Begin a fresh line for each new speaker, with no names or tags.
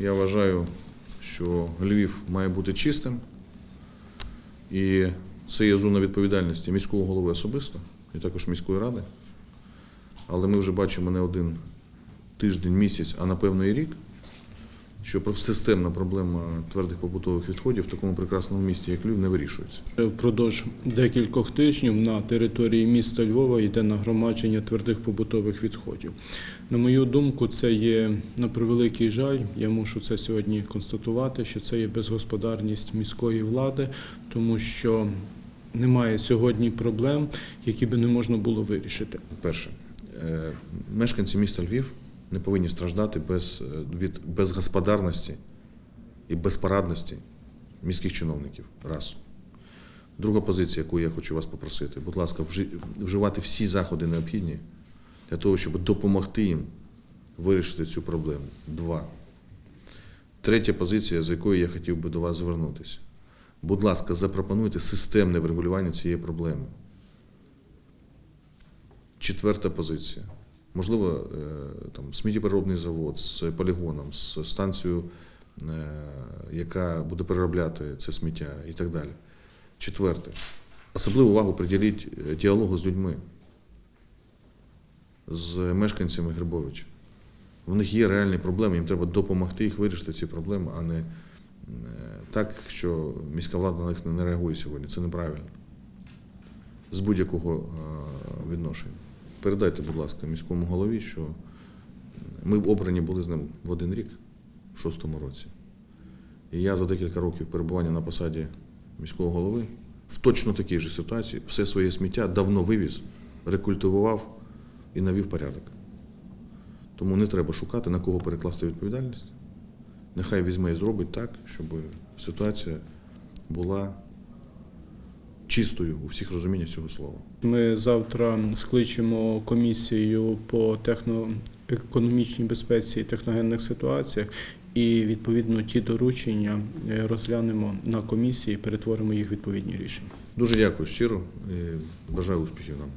Я вважаю, що Львів має бути чистим. І це є зона відповідальності міського голови особисто і також міської ради. Але ми вже бачимо не один тиждень, місяць, а напевно і рік, що системна проблема твердих побутових відходів в такому прекрасному місті, як Львів, не вирішується.
Впродовж декількох тижнів на території міста Львова йде нагромадження твердих побутових відходів. На мою думку, це є на превеликий жаль. Я мушу це сьогодні констатувати, що це є безгосподарність міської влади, тому що немає сьогодні проблем, які би не можна було вирішити.
Перше, е, мешканці міста Львів не повинні страждати без, е, від безгосподарності і безпарадності міських чиновників. Раз. Друга позиція, яку я хочу вас попросити, будь ласка, вживати всі заходи необхідні для того, щоб допомогти їм вирішити цю проблему. Два. Третя позиція, з якою я хотів би до вас звернутися. Будь ласка, запропонуйте системне врегулювання цієї проблеми. Четверта позиція. Можливо, е, там сміттєпереробний завод з полігоном, з станцією, е, яка буде переробляти це сміття і так далі. Четверте. Особливу увагу приділіть е, діалогу з людьми, з мешканцями Грибовича. В них є реальні проблеми, їм треба допомогти їх вирішити ці проблеми, а не так, що міська влада на них не реагує сьогодні. Це неправильно. З будь-якого відношення. Передайте, будь ласка, міському голові, що ми обрані були з ним в один рік, в шостому році. І я за декілька років перебування на посаді міського голови в точно такій же ситуації все своє сміття давно вивіз, рекультивував і навів порядок. Тому не треба шукати, на кого перекласти відповідальність. Нехай візьме і зробить так, щоб ситуація була чистою у всіх розуміннях цього слова.
Ми завтра скличемо комісію по техноекономічній безпеці і техногенних ситуаціях, і відповідно ті доручення е, розглянемо на комісії, перетворимо їх в відповідні рішення.
Дуже дякую щиро і бажаю успіхів нам.